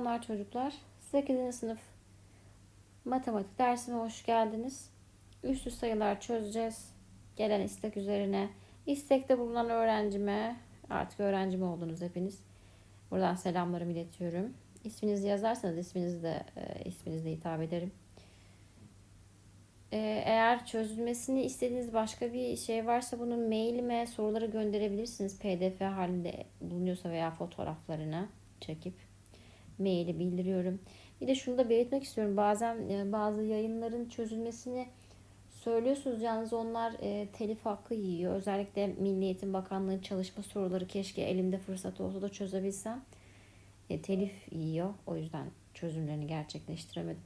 Selamlar çocuklar. 8. sınıf matematik dersine hoş geldiniz. Üstü sayılar çözeceğiz. Gelen istek üzerine. İstekte bulunan öğrencime, artık öğrenci mi oldunuz hepiniz? Buradan selamlarımı iletiyorum. İsminizi yazarsanız isminizi de e, isminizle hitap ederim. E, eğer çözülmesini istediğiniz başka bir şey varsa bunu mailime soruları gönderebilirsiniz. PDF halinde bulunuyorsa veya fotoğraflarını çekip maili bildiriyorum. Bir de şunu da belirtmek istiyorum. Bazen e, bazı yayınların çözülmesini söylüyorsunuz. Yalnız onlar e, telif hakkı yiyor. Özellikle Milli Eğitim Bakanlığı'nın çalışma soruları keşke elimde fırsat olsa da çözebilsem. E, telif yiyor. O yüzden çözümlerini gerçekleştiremedim.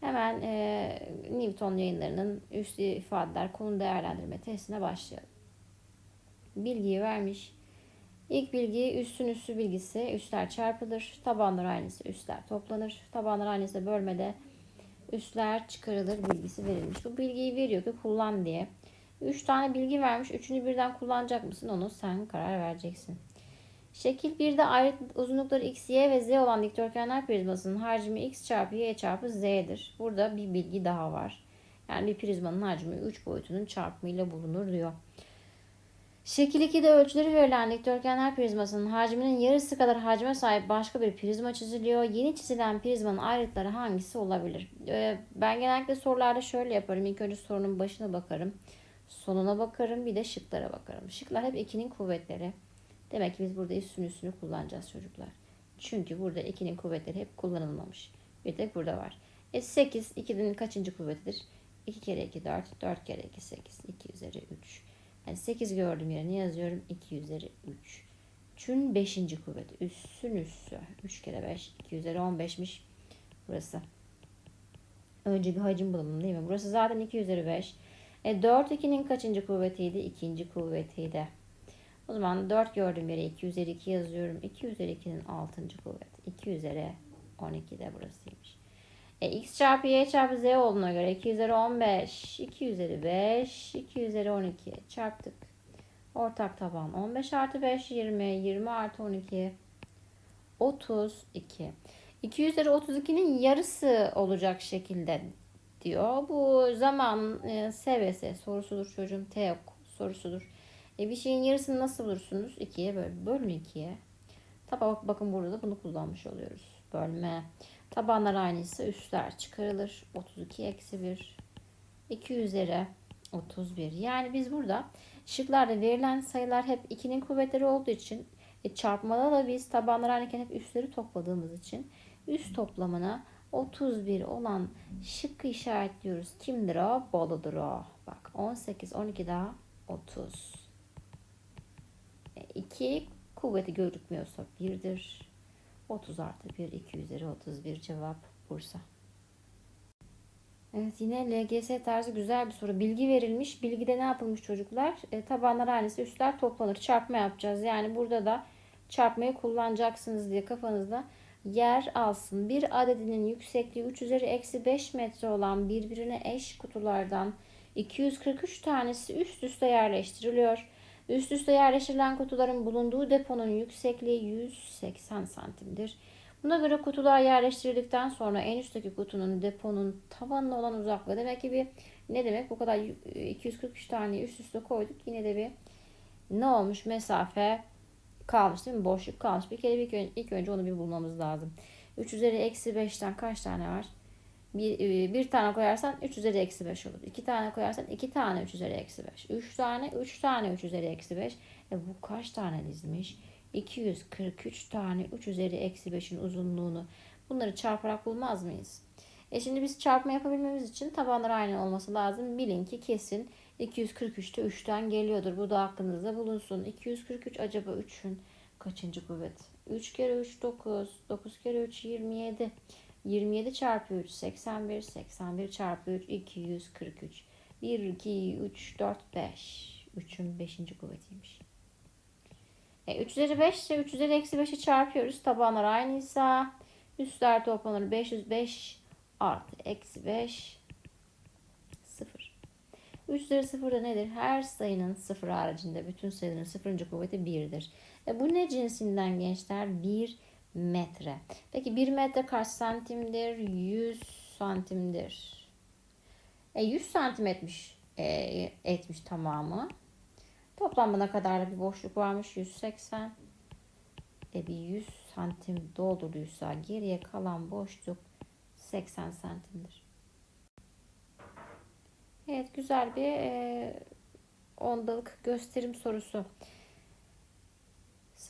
Hemen e, Newton yayınlarının üstü ifadeler konu değerlendirme testine başlayalım. Bilgiyi vermiş. İlk bilgi üstün üssü bilgisi. Üstler çarpılır. Tabanlar aynısı üstler toplanır. Tabanlar aynısı bölmede üstler çıkarılır bilgisi verilmiş. Bu bilgiyi veriyor ki kullan diye. Üç tane bilgi vermiş. Üçünü birden kullanacak mısın? Onu sen karar vereceksin. Şekil 1'de ayrıt uzunlukları x, y ve z olan dikdörtgenler prizmasının hacmi x çarpı y çarpı z'dir. Burada bir bilgi daha var. Yani bir prizmanın hacmi 3 boyutunun çarpımıyla bulunur diyor. Şekil 2'de ölçüleri verilen dikdörtgenler prizmasının hacminin yarısı kadar hacme sahip başka bir prizma çiziliyor. Yeni çizilen prizmanın ayrıtları hangisi olabilir? Ee, ben genellikle sorularda şöyle yaparım. İlk önce sorunun başına bakarım. Sonuna bakarım. Bir de şıklara bakarım. Şıklar hep 2'nin kuvvetleri. Demek ki biz burada üstün üstünü kullanacağız çocuklar. Çünkü burada 2'nin kuvvetleri hep kullanılmamış. Bir tek burada var. E 8 2'nin kaçıncı kuvvetidir? 2 kere 2 4, 4 kere 2 8, 2 üzeri 3. Yani 8 gördüğüm yerine yazıyorum 2 üzeri 3. 3'ün 5. kuvveti. Üssün üssü. 3 kere 5. 2 üzeri 15'miş. Burası. Önce bir hacim bulalım değil mi? Burası zaten 2 üzeri 5. E 4 2'nin kaçıncı kuvvetiydi? İkinci kuvvetiydi. O zaman 4 gördüğüm yere 2 üzeri 2 yazıyorum. 2 üzeri 2'nin 6. kuvveti. 2 üzeri 12 de burasıymış. E, x çarpı y çarpı z olduğuna göre 2 üzeri 15, 2 üzeri 5, 2 üzeri 12 çarptık. Ortak taban 15 artı 5 20, 20 artı 12 32. 2 üzeri 32'nin yarısı olacak şekilde diyor. Bu zaman e, SBS sorusudur çocuğum. TEOK sorusudur. E, bir şeyin yarısını nasıl bulursunuz? 2'ye böl. Bölün 2'ye. Tabi bak, bakın burada da bunu kullanmış oluyoruz. Bölme. Tabanlar aynıysa üstler çıkarılır. 32 eksi 1. 2 üzeri 31. Yani biz burada şıklarda verilen sayılar hep 2'nin kuvvetleri olduğu için e, çarpmada da biz tabanlar aynıyken hep üstleri topladığımız için üst toplamına 31 olan şıkkı işaretliyoruz. Kimdir o? Boludur o. Bak 18, 12 daha 30. 2 kuvveti gözükmüyorsa 1'dir. 30 artı 1 2 üzeri 31 cevap Bursa. Evet yine LGS tarzı güzel bir soru. Bilgi verilmiş. Bilgide ne yapılmış çocuklar? E, tabanlar aynısı üstler toplanır. Çarpma yapacağız. Yani burada da çarpmayı kullanacaksınız diye kafanızda yer alsın. Bir adedinin yüksekliği 3 üzeri eksi 5 metre olan birbirine eş kutulardan 243 tanesi üst üste yerleştiriliyor. Üst üste yerleştirilen kutuların bulunduğu deponun yüksekliği 180 santimdir. Buna göre kutular yerleştirildikten sonra en üstteki kutunun deponun tavanına olan uzaklığı demek ki bir ne demek? Bu kadar 243 tane üst üste koyduk yine de bir ne olmuş? Mesafe kalmış değil mi? Boşluk kalmış. Bir kere bir ilk önce onu bir bulmamız lazım. 3 üzeri eksi 5'ten kaç tane var bir, bir tane koyarsan 3 üzeri eksi 5 olur. 2 tane koyarsan 2 tane 3 üzeri eksi 5. 3 tane 3 tane 3 üzeri eksi 5. E bu kaç tane dizmiş? 243 tane 3 üzeri eksi 5'in uzunluğunu bunları çarparak bulmaz mıyız? E şimdi biz çarpma yapabilmemiz için tabanlar aynı olması lazım. Bilin ki kesin 243'te 3'ten geliyordur. Bu da aklınızda bulunsun. 243 acaba 3'ün kaçıncı kuvvet? 3 kere 3 9. 9 kere 3 27. 27 çarpı 3 81. 81 çarpı 3 243. 1, 2, 3, 4, 5. 3'ün 5. kuvvetiymiş. E, 3 üzeri 5 ise 3 üzeri eksi 5'i çarpıyoruz. Tabanlar aynıysa üstler toplanır. 505 artı eksi 5 0. 3 üzeri 0 da nedir? Her sayının sıfır haricinde bütün sayıların sıfırıncı kuvveti 1'dir. E, bu ne cinsinden gençler? 1 metre. Peki 1 metre kaç santimdir? 100 santimdir. E 100 santim etmiş, e, etmiş tamamı. Toplam buna kadar da bir boşluk varmış. 180. E bir 100 santim doldurduysa geriye kalan boşluk 80 santimdir. Evet güzel bir e, ondalık gösterim sorusu.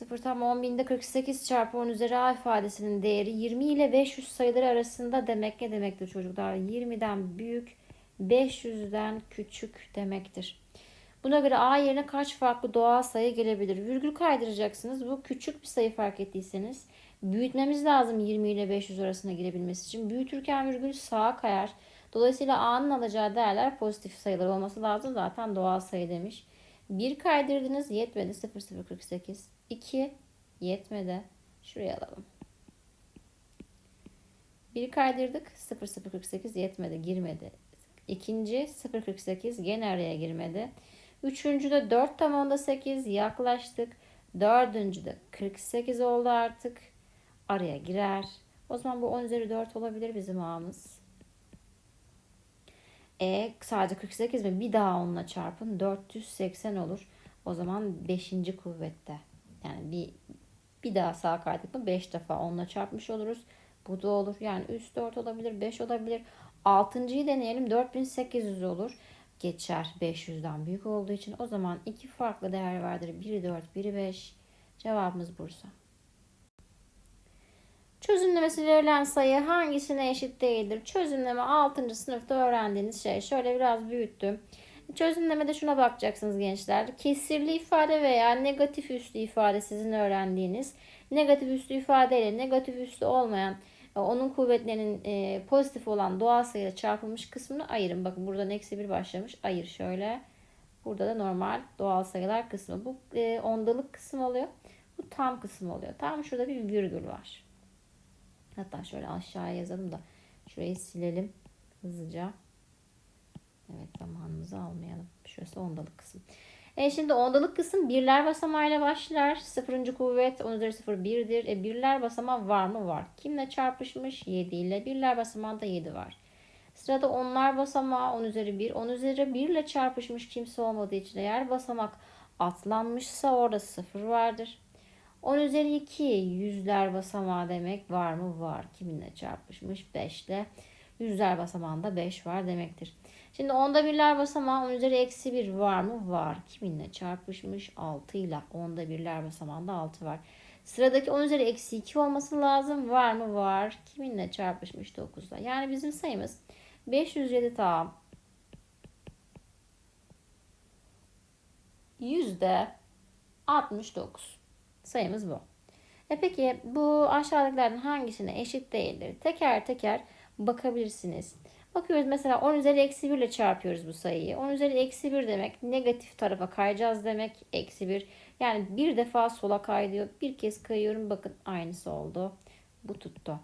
0 tam 10 binde 48 çarpı 10 üzeri a ifadesinin değeri 20 ile 500 sayıları arasında demek ne demektir çocuklar? 20'den büyük 500'den küçük demektir. Buna göre a yerine kaç farklı doğal sayı gelebilir? Virgül kaydıracaksınız. Bu küçük bir sayı fark ettiyseniz büyütmemiz lazım 20 ile 500 arasına girebilmesi için. Büyütürken virgül sağa kayar. Dolayısıyla a'nın alacağı değerler pozitif sayılar olması lazım. Zaten doğal sayı demiş. 1 kaydırdınız yetmedi 0048. 2 yetmedi. Şuraya alalım. 1 kaydırdık 0048 yetmedi girmedi. İkinci 048 gene araya girmedi. Üçüncü de 4 tam onda 8 yaklaştık. Dördüncü de 48 oldu artık. Araya girer. O zaman bu 10 üzeri 4 olabilir bizim ağımız. E sadece 48 mi? Bir daha onunla çarpın. 480 olur. O zaman 5. kuvvette. Yani bir bir daha sağ kaydık mı 5 defa onunla çarpmış oluruz. Bu da olur. Yani üst 4 olabilir, 5 olabilir. Altıncıyı deneyelim. 4800 olur. Geçer 500'den büyük olduğu için. O zaman iki farklı değer vardır. Biri 4, biri 5. Cevabımız Bursa. Çözümlemesi verilen sayı hangisine eşit değildir? Çözümleme 6. sınıfta öğrendiğiniz şey. Şöyle biraz büyüttüm. Çözümlemede şuna bakacaksınız gençler. Kesirli ifade veya negatif üslü ifade sizin öğrendiğiniz. Negatif üslü ifade ile negatif üslü olmayan e, onun kuvvetlerinin e, pozitif olan doğal sayıyla çarpılmış kısmını ayırın. Bakın buradan eksi bir başlamış. Ayır şöyle. Burada da normal doğal sayılar kısmı. Bu e, ondalık kısım oluyor. Bu tam kısım oluyor. Tam şurada bir virgül var. Hatta şöyle aşağıya yazalım da şurayı silelim hızlıca. Evet zamanımızı almayalım. Şurası ondalık kısım. E şimdi ondalık kısım birler basamağıyla başlar. Sıfırıncı kuvvet 10 üzeri 0 1'dir. E birler basamağı var mı? Var. Kimle çarpışmış? 7 ile. Birler basamağında 7 var. Sırada onlar basamağı 10 üzeri 1. 10 üzeri 1 ile çarpışmış kimse olmadığı için eğer basamak atlanmışsa orada 0 vardır. 10 üzeri 2 yüzler basamağı demek var mı? Var. Kiminle çarpışmış? 5 ile. Yüzler basamağında 5 var demektir. Şimdi onda birler basamağı 10 üzeri eksi 1 var mı? Var. Kiminle çarpışmış? 6 ile. Onda birler basamağında 6 var. Sıradaki 10 üzeri eksi 2 olması lazım. Var mı? Var. Kiminle çarpışmış? 9 ile. Yani bizim sayımız 507 tam. Yüzde 69. Sayımız bu. E peki bu aşağıdakilerden hangisine eşit değildir? Teker teker bakabilirsiniz. Bakıyoruz mesela 10 üzeri eksi 1 ile çarpıyoruz bu sayıyı. 10 üzeri eksi 1 demek negatif tarafa kayacağız demek. Eksi 1. Yani bir defa sola kaydıyor. Bir kez kayıyorum. Bakın aynısı oldu. Bu tuttu.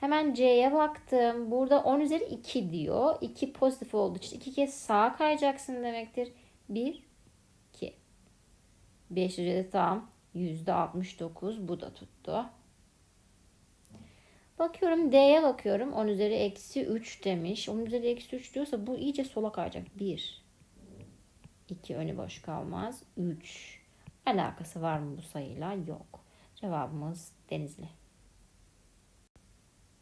Hemen C'ye baktım. Burada 10 üzeri 2 diyor. 2 pozitif olduğu için 2 kez sağa kayacaksın demektir. 1, 2. 507 tam. %69 bu da tuttu. Bakıyorum D'ye bakıyorum. 10 üzeri eksi 3 demiş. 10 üzeri eksi 3 diyorsa bu iyice sola kayacak. 1. 2 önü boş kalmaz. 3. Alakası var mı bu sayıyla? Yok. Cevabımız Denizli.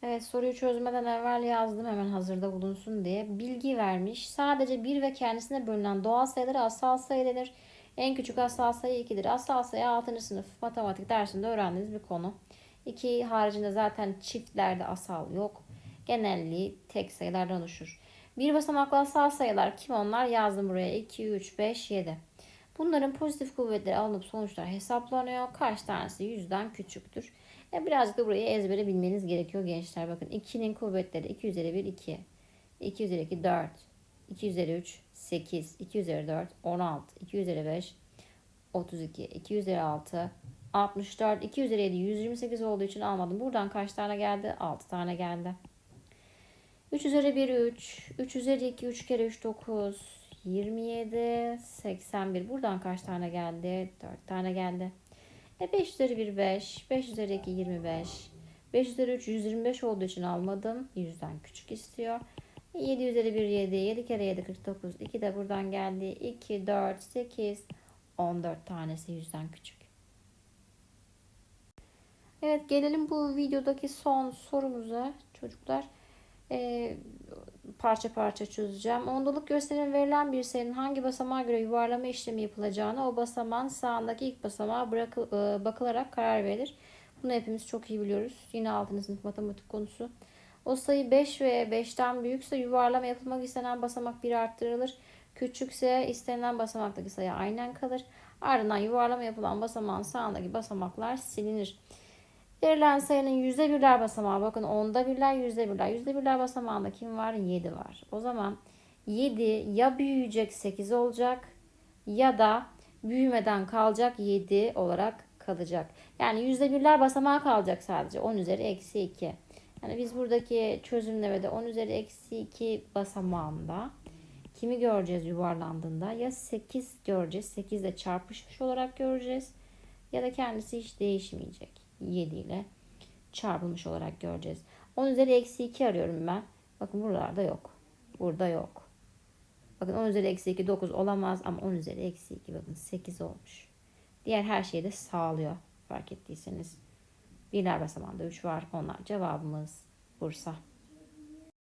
Evet soruyu çözmeden evvel yazdım hemen hazırda bulunsun diye. Bilgi vermiş. Sadece bir ve kendisine bölünen doğal sayıları asal sayı denir. En küçük asal sayı 2'dir. Asal sayı 6. sınıf matematik dersinde öğrendiğiniz bir konu. 2 haricinde zaten çiftlerde asal yok. Genelliği tek sayılardan oluşur. Bir basamaklı asal sayılar kim onlar? Yazdım buraya. 2, 3, 5, 7. Bunların pozitif kuvvetleri alınıp sonuçlar hesaplanıyor. Kaç tanesi yüzden küçüktür. Ya birazcık da burayı ezbere bilmeniz gerekiyor gençler. Bakın 2'nin kuvvetleri 2 üzeri 1 2. 2 üzeri 2 4. 2 üzeri 3 8. 2 üzeri 4 16. 2 üzeri 5 32. 2 üzeri 6 64. 2 üzeri 7 128 olduğu için almadım. Buradan kaç tane geldi? 6 tane geldi. 3 üzeri 1 3. 3 üzeri 2 3 kere 3 9. 27 81. Buradan kaç tane geldi? 4 tane geldi. E 5 üzeri 1 5. 5 üzeri 2 25. 5 üzeri 3 125 olduğu için almadım. 100'den küçük istiyor. 7 üzeri 1 7. 7 kere 7 49. 2 de buradan geldi. 2, 4, 8, 14 tanesi 100'den küçük. Evet gelelim bu videodaki son sorumuza çocuklar. Ee, parça parça çözeceğim. Ondalık gösterim verilen bir sayının hangi basamağa göre yuvarlama işlemi yapılacağını o basamağın sağındaki ilk basamağa bırakı, e, bakılarak karar verilir. Bunu hepimiz çok iyi biliyoruz. Yine 6. sınıf matematik konusu. O sayı 5 ve 5'ten büyükse yuvarlama yapılmak istenen basamak 1 arttırılır. Küçükse istenilen basamaktaki sayı aynen kalır. Ardından yuvarlama yapılan basamağın sağındaki basamaklar silinir. Verilen sayının yüzde birler basamağı bakın onda birler yüzde birler. Yüzde birler basamağında kim var? 7 var. O zaman 7 ya büyüyecek 8 olacak ya da büyümeden kalacak 7 olarak kalacak. Yani yüzde birler basamağı kalacak sadece 10 üzeri eksi 2. Yani biz buradaki çözümlemede 10 üzeri eksi 2 basamağında kimi göreceğiz yuvarlandığında? Ya 8 göreceğiz. 8 ile çarpışmış olarak göreceğiz. Ya da kendisi hiç değişmeyecek. 7 ile çarpılmış olarak göreceğiz. 10 üzeri eksi 2 arıyorum ben. Bakın buralarda yok. Burada yok. Bakın 10 üzeri eksi 2 9 olamaz ama 10 üzeri eksi 2 bakın 8 olmuş. Diğer her şeyi de sağlıyor fark ettiyseniz. Birler basamağında 3 var. Onlar cevabımız Bursa.